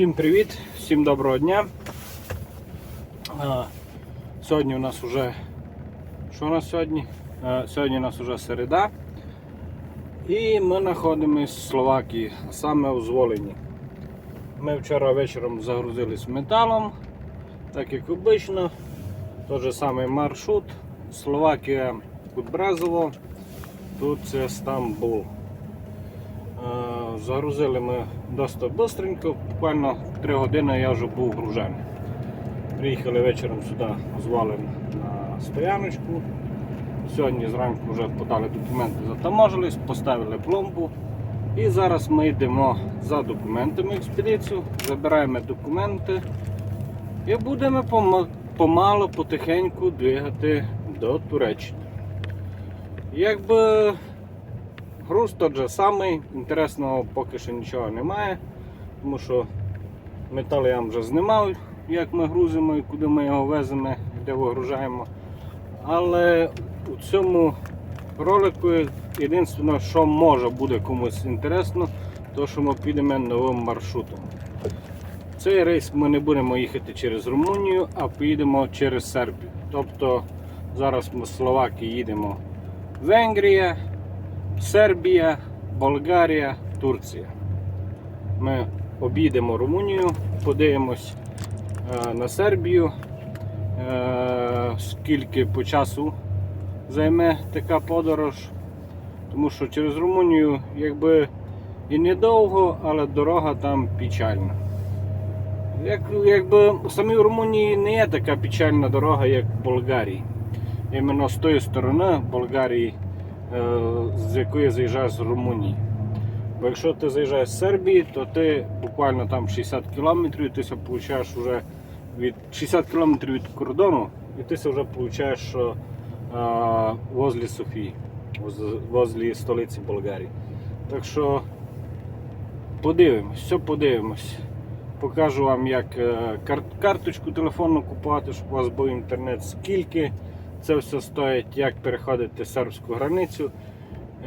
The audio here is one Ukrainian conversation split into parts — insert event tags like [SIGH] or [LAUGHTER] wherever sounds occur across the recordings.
Всім привіт, всім доброго дня. Сьогодні у нас вже. Що у нас сьогодні? Сьогодні у нас вже середа. І ми знаходимося в Словакії, а саме у Зволені. Ми вчора вечором загрузились металом, так як обично. Той же самий маршрут. Словакія Кутбразово, тут це Стамбул. Загрузили ми досить швидко, буквально 3 години я вже був гружений. Приїхали вечором сюди з валем на стояночку. Сьогодні зранку вже подали документи, затаможились, поставили пломбу. І зараз ми йдемо за документами в експедицію, забираємо документи і будемо пома- помалу, потихеньку двигати до Туреччини. Якби Груз тот же самий, інтересного поки що нічого немає, тому що метал я вже знімав, як ми грузимо і куди ми його веземо, де вигружаємо. Але у цьому ролику єдине, що може буде комусь інтересно, то що ми підемо новим маршрутом. Цей рейс ми не будемо їхати через Румунію, а поїдемо через Сербію. Тобто зараз ми з Словакії їдемо Венгрія. Сербія, Болгарія, Турція. Ми обійдемо Румунію, подивимось е, на Сербію, е, скільки по часу займе така подорож. Тому що через Румунію якби і недовго, але дорога там печальна. Як, якби в самій Румунії не є така печальна дорога, як в Болгарії. Іменно з тої сторони Болгарії е, з якої заїжджаєш з Румунії. Бо якщо ти заїжджаєш з Сербії, то ти буквально там 60 кілометрів, і ти ся получаєш вже від 60 кілометрів від кордону, і ти ся вже получаєш що, а, возле Софії, воз- возле столиці Болгарії. Так що подивимось, все подивимось. Покажу вам, як е, кар- карточку телефонну купувати, щоб у вас був інтернет, скільки це все стоїть, як переходити сербську границю,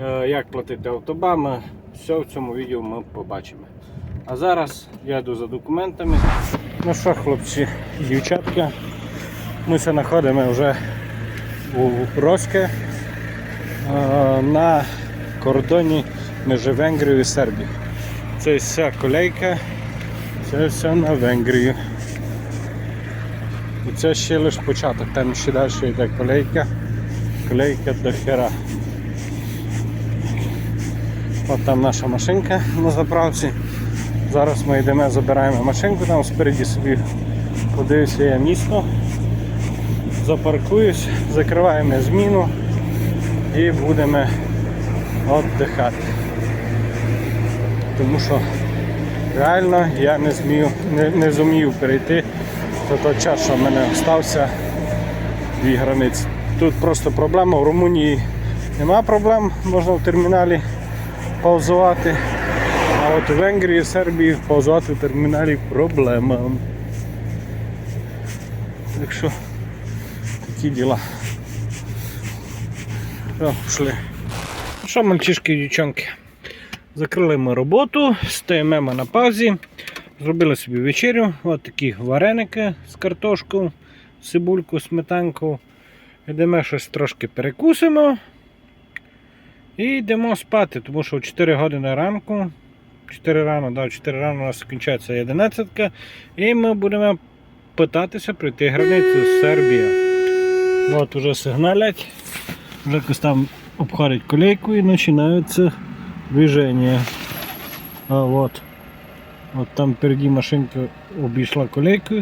е, як платити автобами. Все в цьому відео ми побачимо. А зараз я йду за документами. Ну що, хлопці, дівчатка, ми знаходимо вже у Роске е, на кордоні між Венгрією і Сербією. Це вся колейка, це все на Венгрію. І це ще лише початок, там ще далі йде колейка, колейка до хера. От там наша машинка на заправці. Зараз ми йдемо, забираємо машинку, там спереді собі подивився я місто, запаркуюсь, закриваємо зміну і будемо віддихати. Тому що реально я не змію, не, не зумів перейти за той час, що в мене залишився дві границі. Тут просто проблема, в Румунії нема проблем, можна в терміналі паузувати. А от у Венгрії, Сербії паузувати в терміналі проблема. Так що такі діла. Пішли. Що, мальчишки і дівчонки? Закрили ми роботу, стоїмо ми на паузі. Зробили собі вечерю. Ось такі вареники з картошкою, цибульку, сметанку. Йдемо щось трошки перекусимо. І йдемо спати, тому що о 4 години ранку. 4 рано, да, 4 рано у нас кінчається 11. І ми будемо питатися пройти границю з Сербія. От уже сигналять. Вже там обходять колейку і починається движення. А от. Вот там впереди машинка обійшла колейку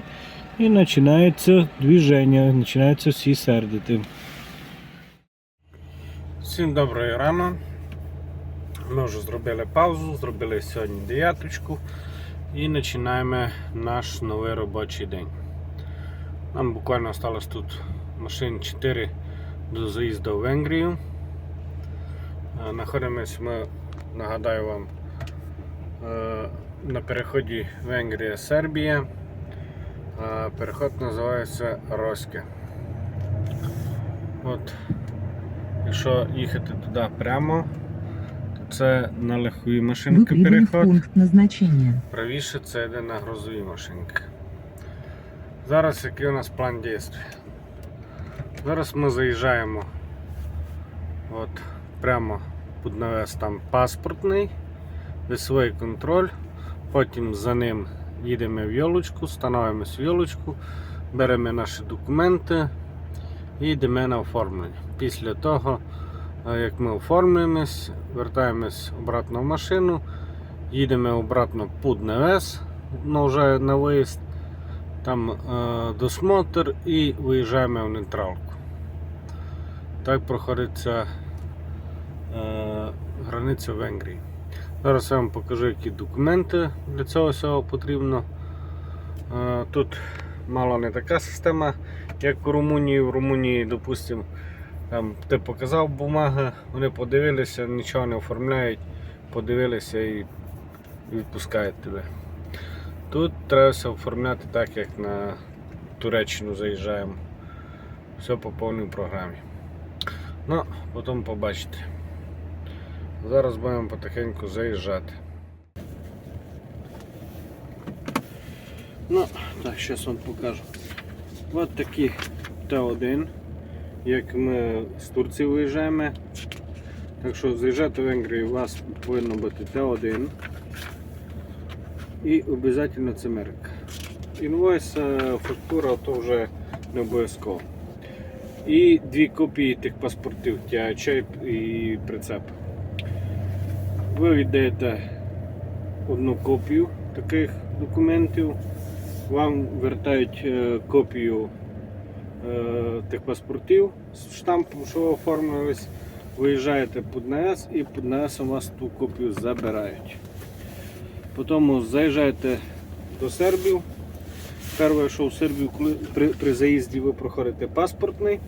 і починається движення, починаються всі сердити. Всім доброї рано. Ми вже зробили паузу, зробили сьогодні дев'яточку і починаємо наш новий робочий день. Нам буквально осталось тут машин 4 до заїзду в Венгрію. Е, Знаходимось ми, нагадаю вам, е, на переході Венгрія-Сербія. Е, Переход називається Роське. От, якщо їхати туди прямо, це на легкові машинки Вы переход. пункт назначения. Правіше це йде на грузові машинки. Зараз який у нас план дій? Зараз ми заїжджаємо от, прямо під навес там паспортний, весовий контроль, потім за ним їдемо в йолочку, становимось в йолочку, беремо наші документи і йдемо на оформлення. Після того, як ми оформлюємось, вертаємось обратно в машину, їдемо обратно під навес, ну вже на виїзд, там е, досмотр і виїжджаємо в нейтралку. Так проходиться е, границя Венгрії. Зараз я вам покажу, які документи для цього всього потрібно. Е, Тут мало не така система, як у Румунії. В Румунії, допустимо, там ти показав бумаги, вони подивилися, нічого не оформляють, подивилися і відпускають тебе. Тут треба все оформляти так, як на Туреччину заїжджаємо. Все по повній програмі. Ну, потім побачите. Зараз будемо потихеньку заїжджати. Ну, так, зараз вам покажу. Ось такі Т1, як ми з Турції виїжджаємо. Так що заїжджати в Венгрію у вас повинно бути Т1 і обов'язково це мерик. Інвойс, е, фактура то вже не обов'язково. І дві копії тих паспортів, тя чайп і прицеп. Ви віддаєте одну копію таких документів, вам вертають е, копію тих паспортів з штампом, що ви оформились, виїжджаєте під НАЕС і під НАЕС у вас ту копію забирають. Потім заїжджаєте до Сербії. Перше, що в Сербію, при, при заїзді ви проходите паспортний.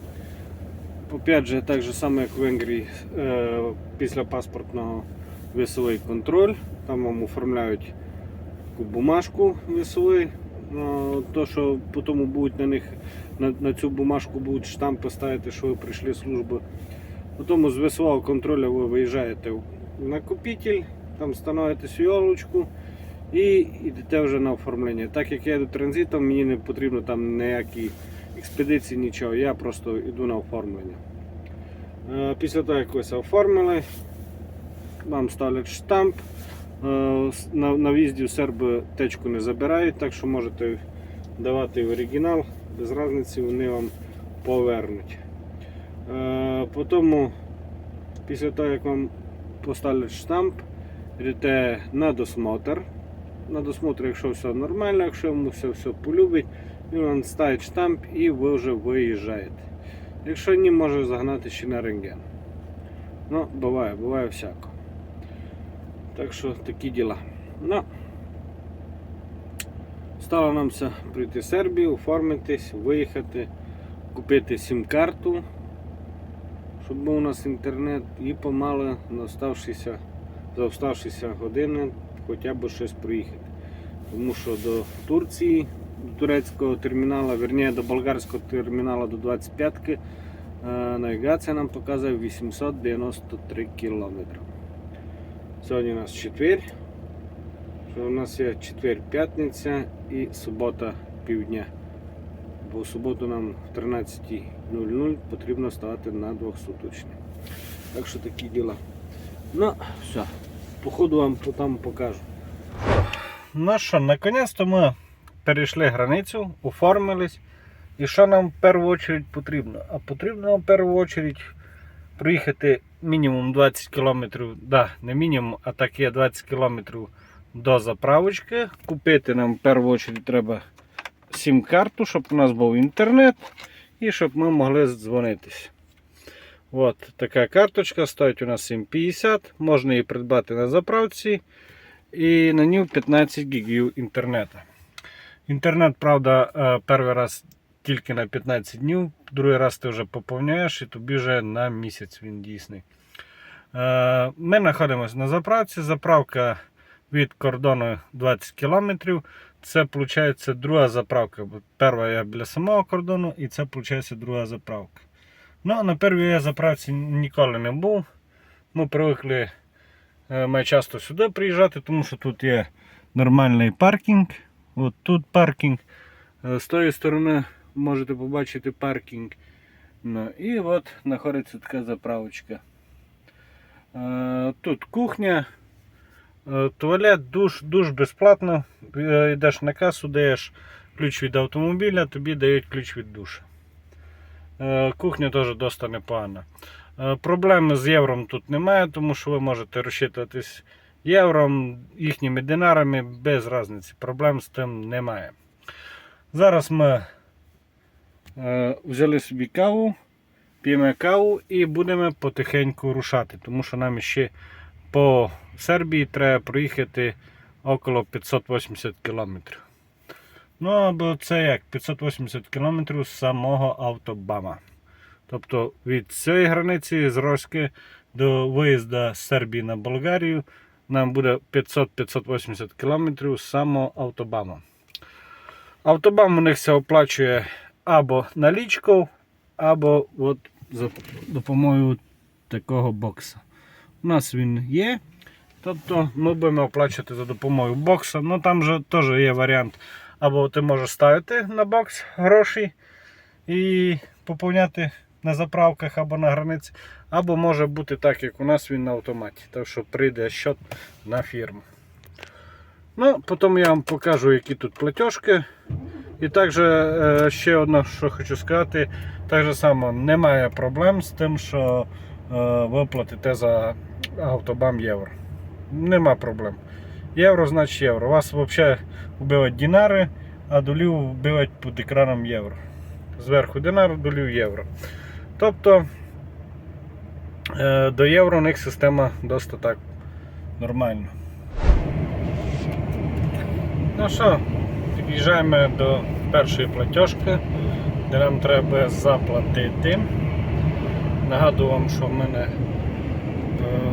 Опять же, так же само, як в Венгрії, е, після паспортного весовий контроль. Там вам оформляють таку бумажку весовий. То, що потім будуть на них на, на цю бумажку будуть штампи ставити, що ви прийшли служби. Потім з весового контролю ви виїжджаєте в накопитель, там становитесь йолочку і йдете вже на оформлення. Так як я йду транзитом, мені не потрібно там ніякі експедиції, нічого, я просто йду на оформлення. Е, Після того, як ви оформили, вам ставлять штамп. Е, На, на в'їзді в серби течку не забирають, так що можете давати в оригінал, без різниці вони вам повернуть. Е, Потім, після того, як вам поставлять штамп, йдете на досмотр. На досмотр, якщо все нормально, якщо йому все, все полюбить, він вам ставить штамп і ви вже виїжджаєте. Якщо ні, може загнати ще на рентген. Ну, буває, буває всяко. Так що такі діла. Ну, стало нам прийти в Сербію, оформитись, виїхати, купити сім-карту, щоб був у нас інтернет і помало на за оставшися години хоча б щось проїхати. Тому що до Турції, до турецького терміналу, верніше до болгарського терміналу до 25-ки е, навігація нам показує 893 кілометри. Сьогодні у нас четвер. У нас є четвер, п'ятниця і субота півдня. Бо в суботу нам в 13.00 потрібно ставати на двохсуточні. Так що такі діла. Ну, все. Походу вам там покажу. Ну що, наконець-то ми перейшли границю, оформились. І що нам в першу чергу потрібно? А потрібно нам в першу чергу проїхати мінімум 20 км, да, не мінімум, а так є 20 км до заправочки. Купити нам в першу чергу треба сім-карту, щоб у нас був інтернет і щоб ми могли дзвонитись. От така карточка стоїть у нас 7,50. Можна її придбати на заправці. І на ній 15 гігів інтернету. Інтернет, правда, е, перший раз тільки на 15 днів, другий раз ти вже поповняєш і тобі вже на місяць він дійсний. Е, Ми знаходимося на заправці. Заправка від кордону 20 км. Це виходить друга заправка. Перша я біля самого кордону, і це виходить друга заправка. Ну, на першій я заправці ніколи не був. Ми привикли е, має часто сюди приїжджати, тому що тут є нормальний паркінг. От тут паркінг. Е, З тої сторони можете побачити паркінг. Ну, і от знаходиться така заправочка. Е, Тут кухня, е, туалет, душ, душ безплатно. Е, Йдеш на касу, даєш ключ від автомобіля, тобі дають ключ від душа. Кухня теж досить непогана. Проблеми з євром тут немає, тому що ви можете розчитуватись євром, їхніми динарами без різниці. Проблем з тим немає. Зараз ми взяли собі каву, п'ємо каву і будемо потихеньку рушати, тому що нам ще по Сербії треба проїхати около 580 кілометрів. Ну, або це як 580 кілометрів з самого автобама. Тобто від цієї границі з Роськи до виїзду з Сербії на Болгарію нам буде 500-580 кілометрів з самого автобама. Автобам у них все оплачує або налічкою, або от за допомогою такого бокса. У нас він є. Тобто ми будемо оплачувати за допомогою бокса. Ну там же теж є варіант. Або ти можеш ставити на бокс гроші і поповняти на заправках або на границі, або може бути так, як у нас він на автоматі. Так що прийде счет на фірму. Ну, потім я вам покажу, які тут платіжки. І також е, ще одне, що хочу сказати, так же само немає проблем з тим, що е, ви платите за автобам євро. Нема проблем. Євро значить євро. Вас взагалі вбивають динари, а долів вбивають під екраном євро. Зверху динар, долів євро. Тобто е, до євро у них система досить так нормальна. Ну що, під'їжджаємо до першої платіжки, де нам треба заплатити. Нагадую вам, що в мене е,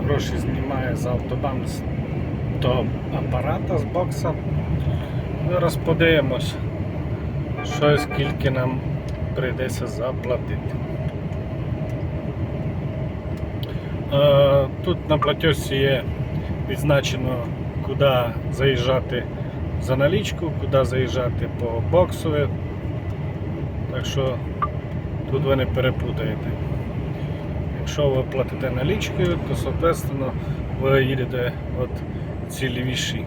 гроші знімає за автобан з того апарата з бокса. Зараз подивимось, що і скільки нам прийдеться заплатити. Е, Тут на платежці є відзначено, куди заїжджати за налічку, куди заїжджати по боксу. Так що тут ви не перепутаєте. Якщо ви платите налічкою, то соответственно ви їдете от ці лівіші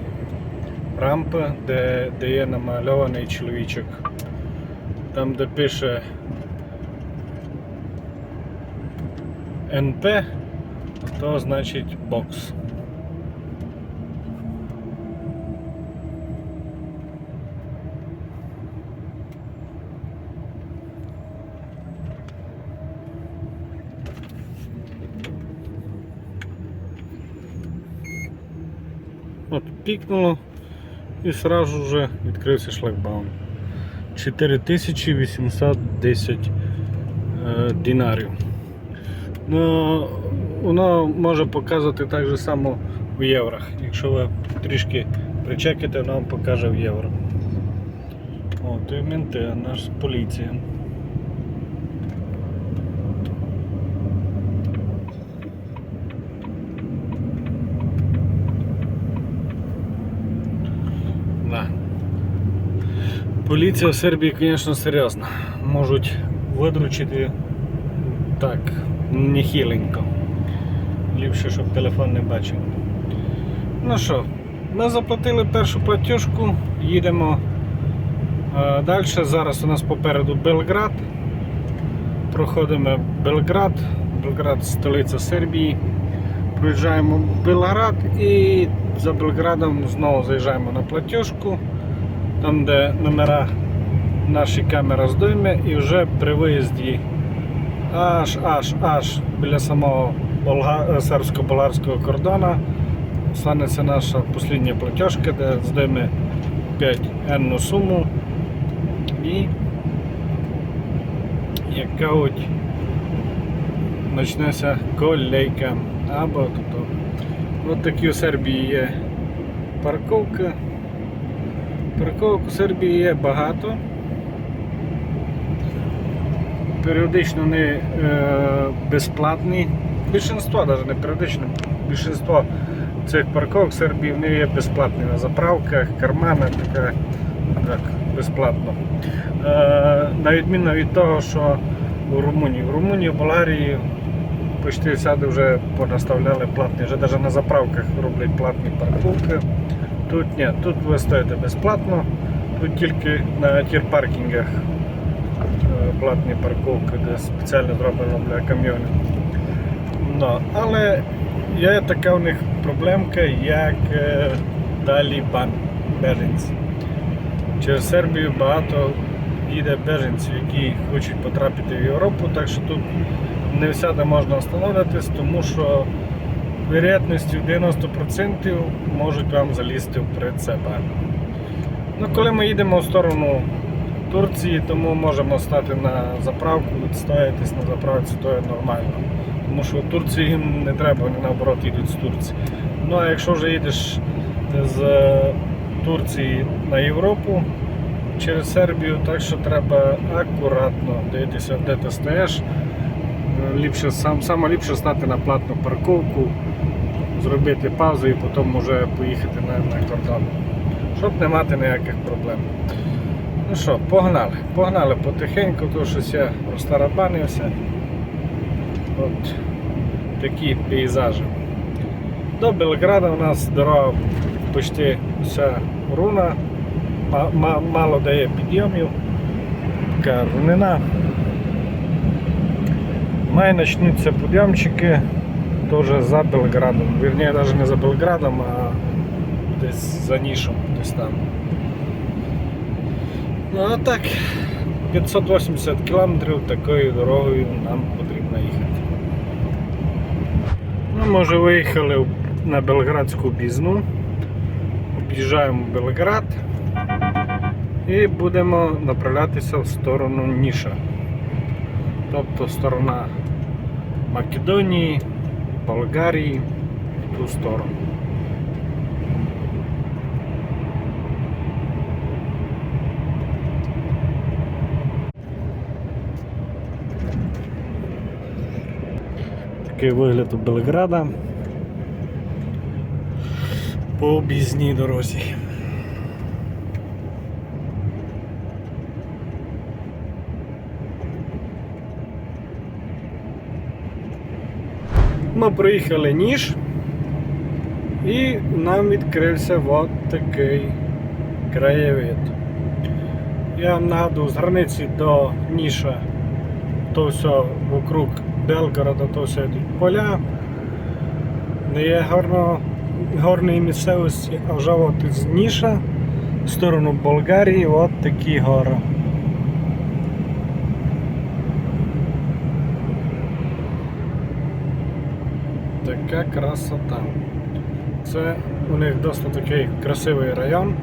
рампи, де, де є намальований чоловічок. Там де пише НП, то значить бокс. От пікнуло і сразу вже відкрився шлагбаум. 4810 е, динарів. Ну, воно може показувати так же само в єврах. Якщо ви трішки причекаєте, воно вам покаже в євро. О, то і менти, наш поліція. Поліція в Сербії, звісно, серйозна. Можуть видручити так, нехиленько. Ліпше, щоб телефон не бачив. Ну що, ми заплатили першу платіжку, їдемо е, далі. Зараз у нас попереду Белград. Проходимо Белград, Белград столиця Сербії. Проїжджаємо Белград і за Белградом знову заїжджаємо на платіжку, там де номера наші камера здойме і вже при виїзді аж аж аж біля самого болга- сербсько-болгарського кордону станеться наша остання платіжка, де здойме 5 енну суму і як кажуть, почнеться колейка або тут. Ось такі у Сербії є парковка. Парковок у Сербії є багато. Періодично вони е, безплатні. Більшинство навіть не періодично, більшинство цих парковок в Сербії вони є безплатні на заправках, кармани, таке так, безплатно. Е, на відміну від того, що у Румунії. В Румунії, в Болгарії почти всюди вже понаставляли платні, вже навіть на заправках роблять платні парковки. Тут ні, тут ви стоїте безплатно, тут тільки на тір-паркінгах е, платні парковки, де спеціально зроблено для камйонів. Ну, але є така у них проблемка, як е, Талібан, беженці. Через Сербію багато їде беженців, які хочуть потрапити в Європу, так що тут не всяде можна остановитись, тому що вероятністю 90% можуть вам залізти в прицеп. Ну, коли ми їдемо в сторону Турції, тому можемо стати на заправку, відстоятись на заправці, то є нормально. Тому що в Турції їм не треба, вони наоборот їдуть з Турції. Ну а якщо вже їдеш з е, Турції на Європу через Сербію, так що треба акуратно дивитися, де ти стоїш. Е, Ліпше, сам, саме ліпше стати на платну парковку, зробити паузу і потім вже поїхати на, на кордон, щоб не мати ніяких проблем. Ну що, погнали, погнали потихеньку, то щось я розтарабанився. От такі пейзажі. До Белграда у нас дорога почти вся руна, ма- ма- мало дає підйомів, така рунина. Має почнуться підйомчики теж за Белградом. Вірніше, навіть не за Белградом, а десь за нішом, десь там. Ну а так, 580 кілометрів такою дорогою нам потрібно їхати. Ну, ми вже виїхали на Белградську бізну. Об'їжджаємо Белград і будемо направлятися в сторону Ніша. Тобто сторона Македонії, Болгарії, в ту сторону. Такий вигляд у Белграда по об'їзній дорозі. Ми проїхали ніж і нам відкрився от такий краєвид. Я вам нагадую, з границі до Ніша то все вокруг Белгорода, то все поля. Не є гарно, горної місцевості, а вже от із Ніша в сторону Болгарії от такі гори. Така красота. Це у них досить такий красивий район.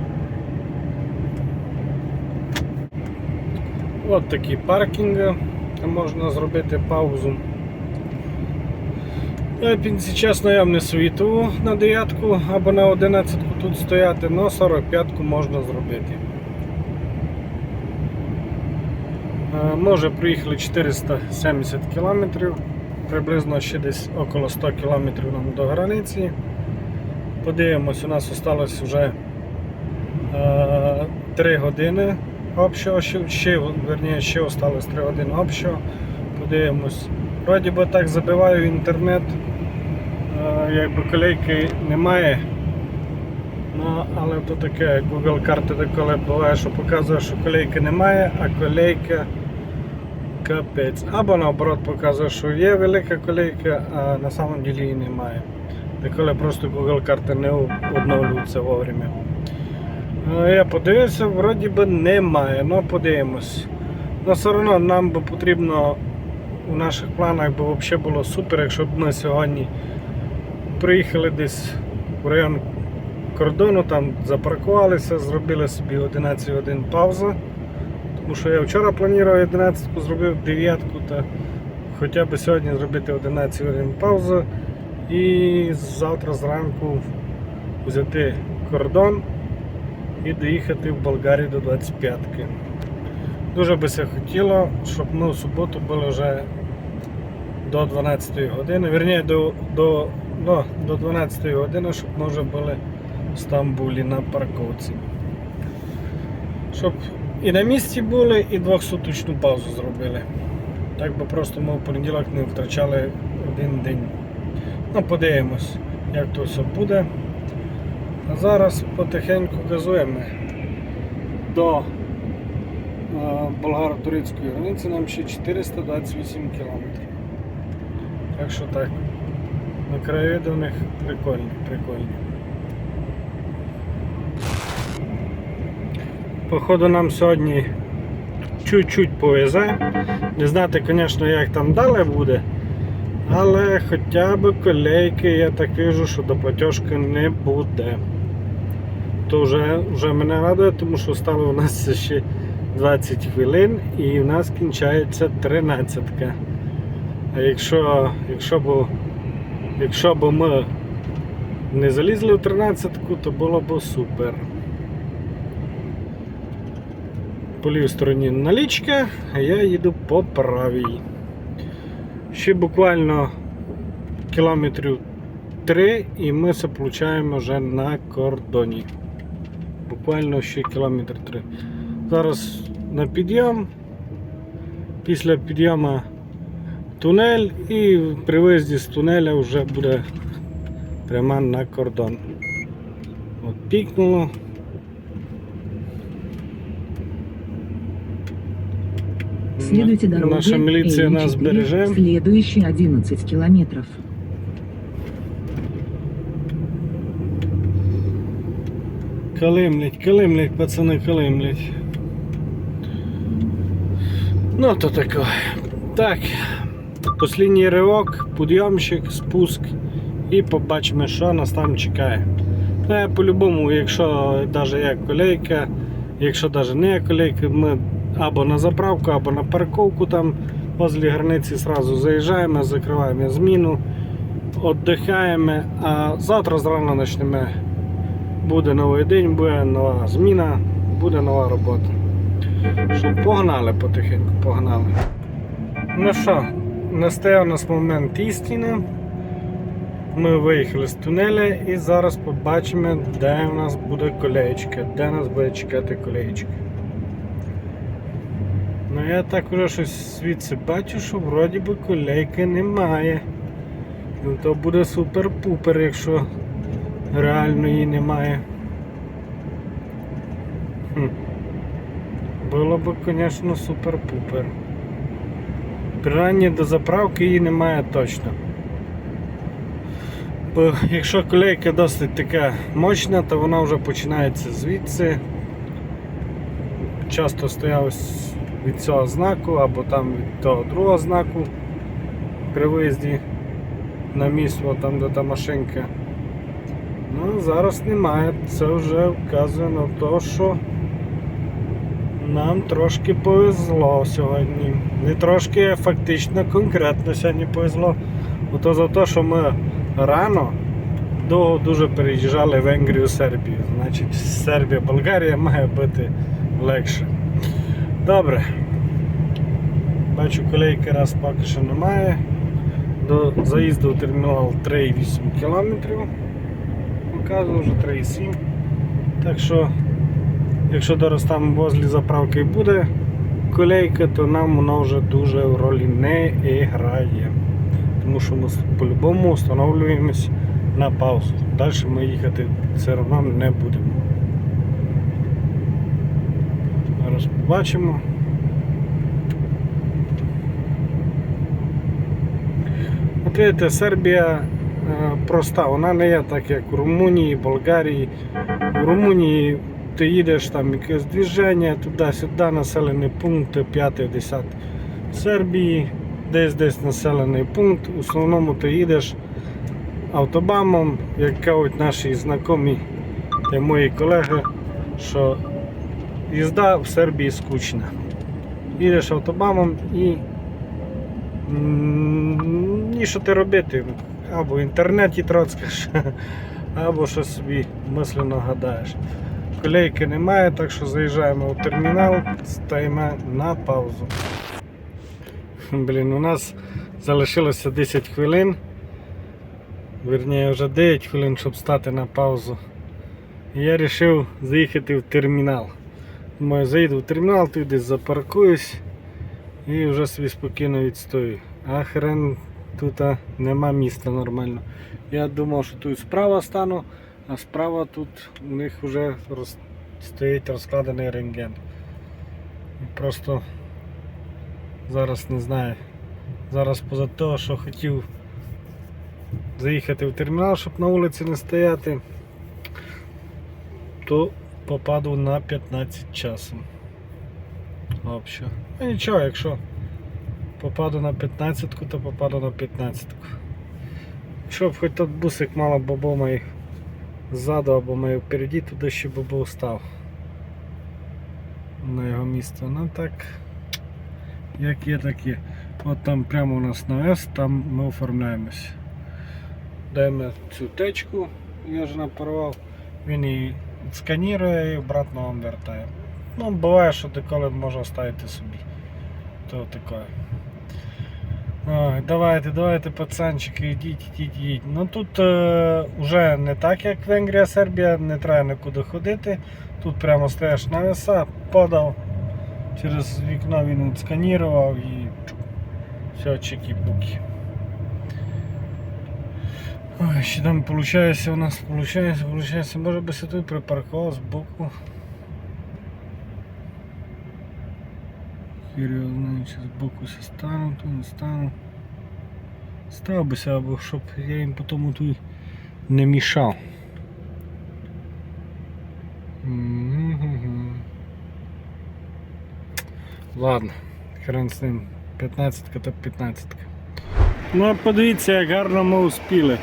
От такі паркінги, можна зробити паузу. Я пінці чесно я не світу на дев'ятку або на одинадцятку тут стояти, але 45-ку можна зробити. Е, Може приїхали 470 кілометрів, приблизно ще десь около 100 кілометрів нам до границі. Подивимось, у нас осталось вже е, 3 години общого, ще, ще, ще осталось 3 години общого. Подивимось. Вроді би так забиваю інтернет, е, якби колейки немає. Ну, але то таке, Google карти деколи буває, що показує, що колейки немає, а колейка капець. Або наоборот показує, що є велика колейка, а на самом ділі її немає. Деколи просто Google карти не обновлюються вовремя. Я подивився, вроді би немає, ну подивимось. Ну все одно нам би потрібно у наших планах би взагалі було супер, якщо б ми сьогодні приїхали десь в район кордону, там запаркувалися, зробили собі 11 годин паузу. Тому що я вчора планував 11 зробив 9 та хоча б сьогодні зробити 11 годин паузу і завтра зранку взяти кордон і доїхати в Болгарію до 25-ки. Дуже би це хотіло, щоб ми в суботу були вже до 12 години, вірніше до, до ну, до 12 години, щоб ми вже були в Стамбулі на парковці. Щоб і на місці були, і двохсуточну паузу зробили. Так би просто ми в понеділок не втрачали один день. Ну, подивимось, як то все буде. А зараз потихеньку газуємо до е, болгаро-турецької границі нам ще 428 кілометрів. Так що так. На краєвиди у них прикольні, прикольні. Походу нам сьогодні чуть-чуть повезе. Не знати, звісно, як там далі буде. Але хоча б колейки я так вижу, що до платіжки не буде. То вже, вже мене радує, тому що стало у нас ще 20 хвилин і в нас кінчається 13. -ка. А якщо, якщо, б, якщо б ми не залізли в 13, то було б супер. По лівій стороні налічка, а я їду по правій. Ще буквально кілометрів 3 і ми се получаємо вже на кордоні. Буквально ще кілометр 3. Зараз на підйом. Після підйому тунель і при виїзді з тунеля вже буде прямо на кордон. От пікнуло. Следуйте дорогой Наша міліція М4, нас береже. Следующие 11 километров. Калимлять, калимлять, пацани, калимлять. Ну, то таке. Так. Послідній ривок, підйомщик, спуск і побачимо, що нас там чекає. Ну, я по-любому, якщо навіть є колейка, якщо навіть не колейка, ми або на заправку, або на парковку там возле границі сразу заїжджаємо, закриваємо зміну, віддихаємо, а завтра зрано почнемо Буде новий день, буде нова зміна, буде нова робота. Що, погнали потихеньку, погнали. Ну що, настає у нас момент істини. Ми виїхали з тунеля і зараз побачимо, де у нас буде колеєчка, де нас буде чекати колеєчка. Ну я так уже щось звідси бачу, що вроді би колейки немає. Ну то буде супер-пупер, якщо реально її немає. Хм. Було б, звісно, супер-пупер. Принаймні до заправки її немає точно. Бо якщо колейка досить така мощна, то вона вже починається звідси. Часто стояв ось від цього знаку або там від того другого знаку при виїзді на місто, там де та машинка. Ну, зараз немає. Це вже вказує на те, що нам трошки повезло сьогодні. Не трошки, а фактично конкретно сьогодні повезло. Ото за те, що ми рано довго дуже переїжджали в Венгрію, Сербію. Значить, Сербія, Болгарія має бути легше. Добре. Бачу, колейки раз поки що немає. До заїзду в термінал 3,8 км показував вже 3,7. Так що, якщо зараз там возле заправки буде колейка, то нам воно вже дуже в ролі не грає. Тому що ми по-любому встановлюємось на паузу. Далі ми їхати все одно не будемо. Зараз побачимо. От видите, Сербія е, проста, вона не є так, як у Румунії, Болгарії. У Румунії ти їдеш там якесь движення, туди-сюди, населений пункт, 5-10. В Сербії десь десь населений пункт. В основному ти їдеш автобамом, як кажуть наші знайомі та мої колеги, що їзда в Сербії скучна. Їдеш автобамом і ні що ти робити. Або в інтернеті троцкаєш, [LAUGHS] або щось собі мислено гадаєш. Колейки немає, так що заїжджаємо в термінал, стаємо на паузу. Блін, у нас залишилося 10 хвилин. Вірніше, вже 9 хвилин, щоб стати на паузу. І я вирішив заїхати в термінал. Думаю, заїду в термінал, тут десь запаркуюсь і вже собі спокійно відстою. А хрен тут нема міста нормально. Я думав, що тут справа стану, а справа тут у них вже роз... стоїть розкладений рентген. Просто зараз не знаю. Зараз поза того, що хотів заїхати в термінал, щоб на вулиці не стояти, то попаду на 15 часу. Вообще. Ну нічого, якщо попаду на 15, то попаду на 15. Щоб хоч тот бусик мало бабо моїх ззаду або моє впереді, туди ще бабо став. На його місце. Ну так, як є, так є. От там прямо у нас на С, там ми оформляємось. Даємо цю течку, я вже напарував, він її сканірує і обратно вам вертає. Ну, буває, що деколи може оставити собі. То таке. Ой, давайте, давайте, пацанчики, йдіть, йдіть, йдіть. Ну тут е, вже не так, як Венгрія, Сербія, не треба нікуди ходити. Тут прямо стоїш на веса, подав, через вікно він сканірував і все, чики-пуки. Ой, ще там виходить, у нас виходить, виходить, може би тут припаркував збоку. Хір його знає, чи збоку се стану, то не стану. Став бися, або щоб я їм потім тут не мішав. Ладно, хрен з ним. 15 та 15. Ну а подивіться, як гарно ми успіли.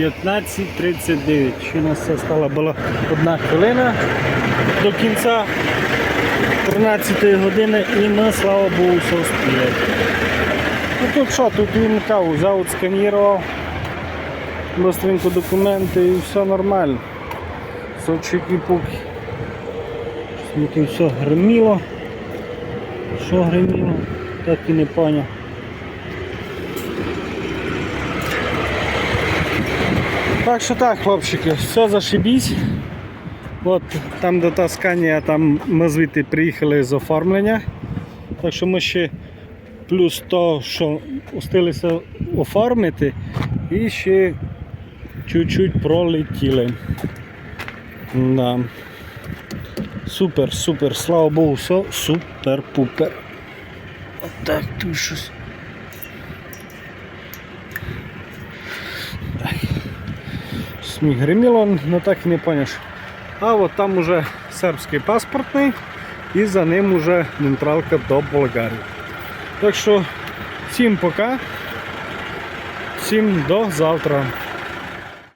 15.39. Ще у нас все стало була одна хвилина до кінця 13 години і ми, слава Богу, все успіли. Ну тут що, тут він каву взяв, сканірував, быстренько документи і все нормально. Все чики-пуки. Тут все гриміло. Що гриміло, так і не поняв. Так що так, хлопчики, все зашибісь. От там до Тасканія, там ми звідти приїхали з оформлення. Так що ми ще плюс то, що устилися оформити, і ще чуть-чуть пролетіли. Да. Супер, супер, слава Богу, все супер-пупер. Отак тут щось. Сміх гриміло, ну так і не поняш. А от там уже сербський паспортний і за ним уже нейтралка до Болгарії. Так що всім пока, всім до завтра.